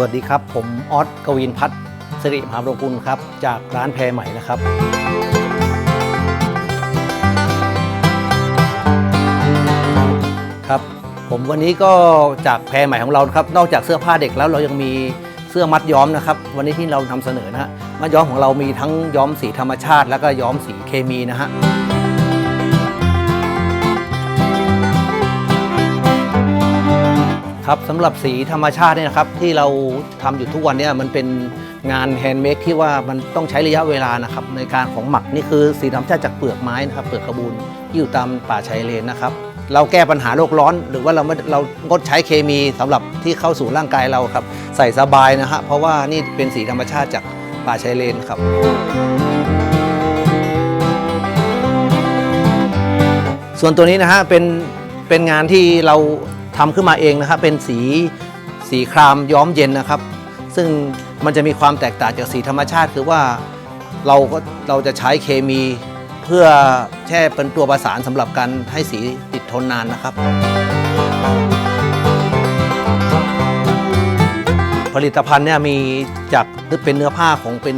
วัสดีครับ ผมออสกวินพัฒน์สิริมหารงกุลครับ จากร้านแพรใหม่นะครับ ครับ ผมวันนี้ก็จากแพรใหม่ของเราครับ นอกจากเสื้อผ้าเด็กแล้วเรายังมีเสื้อมัดย้อมนะครับ วันนี้ที่เรานำเสนอนะฮะมัดย้อมของเรามีทั้งย้อมสีธรรมชาติ แล้วก็ย้อมสีเคมีนะฮะ ครับสำหรับสีธรรมชาติเนี่ยนะครับที่เราทำอยู่ทุกวันเนี่ยมันเป็นงานแฮนด์เมดที่ว่ามันต้องใช้ระยะเวลานะครับในการของหมักนี่คือสีธรรมชาติจากเปลือกไม้นะครับเปลือกกระบูนที่อยู่ตามป่าชายเลนนะครับ เราแก้ปัญหาโลกร้อน หรือว่าเราไม่เรางดใช้เคมีสำหรับที่เข้าสู่ร่างกายเราครับ ใส่สบายนะฮะเพราะว่านี่เป็นสีธรรมชาติจากป่าชายเลนครับส่วนตัวนี้นะฮะเป็นเป็นงานที่เรา ทำขึ้นมาเองนะครับ เป็นสีสีครามย้อมเย็นนะครับ ซึ่งมันจะมีความแตกต่างจากสีธรรมชาติ คือว่าเราก็เราจะใช้เคมีเพื่อแค่เป็นตัวประสานสำหรับการให้สีติดทนนานนะครับ ผลิตภัณฑ์เนี่ยมีจากเป็นเนื้อผ้าของเป็น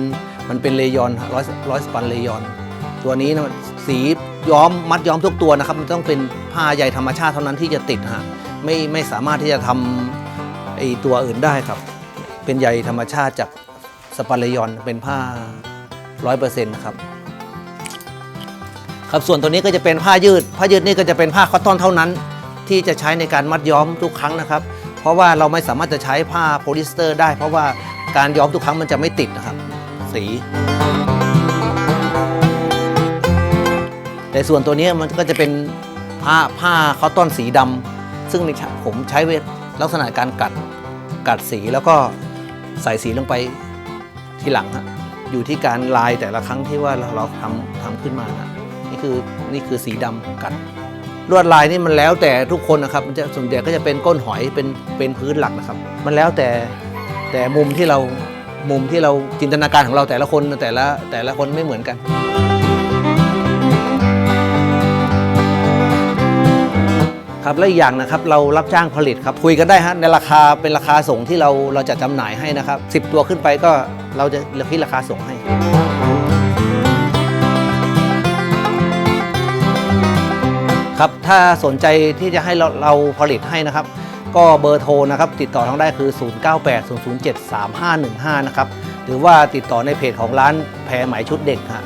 มันเป็นเลยอนร้อยร้อยสปันเลยอน ตัวนี้นะสีย้อมมัดย้อมทุกตัวนะครับ มันต้องเป็นผ้าใยธรรมชาติเท่านั้นที่จะติดฮะ ไม่ไม่สามารถที่จะทำไอตัวอื่นได้ครับ เป็นใยธรรมชาติจากสปันเลยอนเป็นผ้าร้อยเปอร์เซ็นต์ครับครับส่วนตัวนี้ก็จะเป็นผ้ายืด ผ้ายืดนี่ก็จะเป็นผ้าคอตตอนเท่านั้น ที่จะใช้ในการมัดย้อมทุกครั้งนะครับ เพราะว่าเราไม่สามารถจะใช้ผ้าโพลิสเตอร์ได้ เพราะว่าการย้อมทุกครั้งมันจะไม่ติดนะครับ สี แต่ส่วนตัวนี้มันก็จะเป็นผ้าผ้าคอตตอนสีดำ ซึ่งในผมใช้เวทลักษณะการกัดกัดสีแล้วก็ใส่สีลงไปทีหลังฮะอยู่ที่การลายแต่ละครั้งที่ว่าเราเราทำทำขึ้นมานะนี่คือนี่คือสีดำกัด ลวดลายนี่มันแล้วแต่ทุกคนนะครับมันจะส่วนใหญ่ก็จะเป็นก้นหอยเป็นเป็นพื้นหลักนะครับ มันแล้วแต่แต่มุมที่เรามุมที่เราจินตนาการของเราแต่ละคนแต่ละแต่ละคนไม่เหมือนกัน ครับและอีกอย่างนะครับเรารับจ้างผลิตครับคุยกันได้ฮะในราคาเป็นราคาส่งที่เราเราจะจำหน่ายให้นะครับ10 ตัวขึ้นไปก็เราจะคิดราคาส่งให้ครับถ้าสนใจที่จะให้เราเราผลิตให้นะครับ ก็เบอร์โทรนะครับติดต่อทางได้คือ 0980073515 นะครับหรือว่าติดต่อในเพจของร้านแพรไหมชุดเด็กฮะ